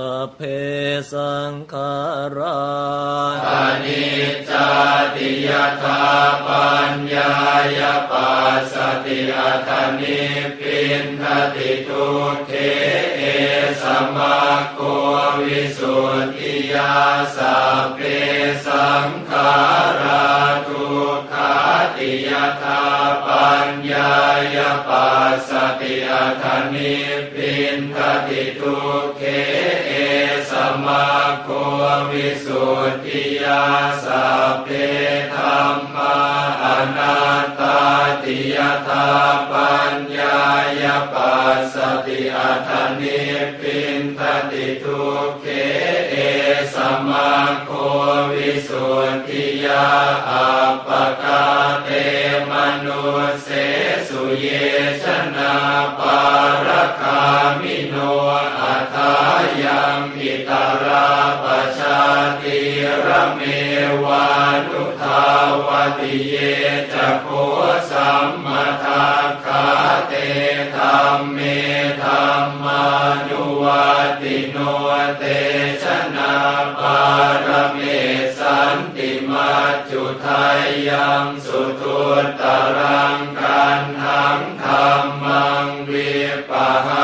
สัพเพสังขาราอนิจจติยถาปัญญายปัสสติอัตนิพพินทติทุเขเอสมัคโควิสุทธิยาสัพเพสังขาราทุกขาติยถาปัญญายปัสสติอัตนิพพินทติทุเขเอสมัค โควิสุทธิยาสัพเพธรรมาอนัตตาติยถาปัญญายปัสสติอัตนิพพินทติทุกเขเอสมัคโควิสุทธิยาอัปปกาเตมนุเสสุเยชนะปา ยังอิตาราปชาติระเมวานุทาวติเยจะโคสัมมาทาคาเตธรรมเมธรรมานุวติโนเตชนะปารเมสันติมาจุทายังสุทุตตรังกันหังธรรมังวิปหา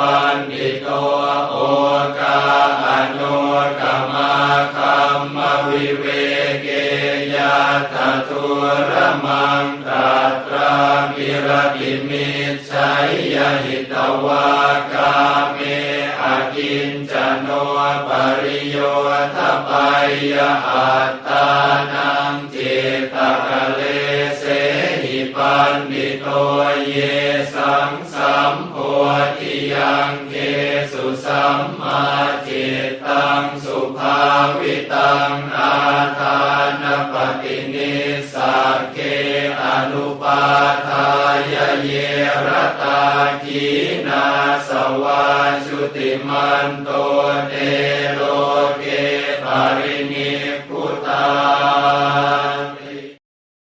ปันติโตโอกาอโนกามาคัมมวิเวเกยาตทุระมังตัตรามิรติมิชัยยหิตวากาเมอากินจโนปริโยทปายะอัตตานังจิตตะกะเลเสหิปันติโตเยสังสัมโพธิ ยังเกสุสัมมาจิตตังสุภาวิตังอาทานปฏินิสัเกอนุปาทายเยรตากีนาสวาสุติมันโตเตโลเกปารินิพุตา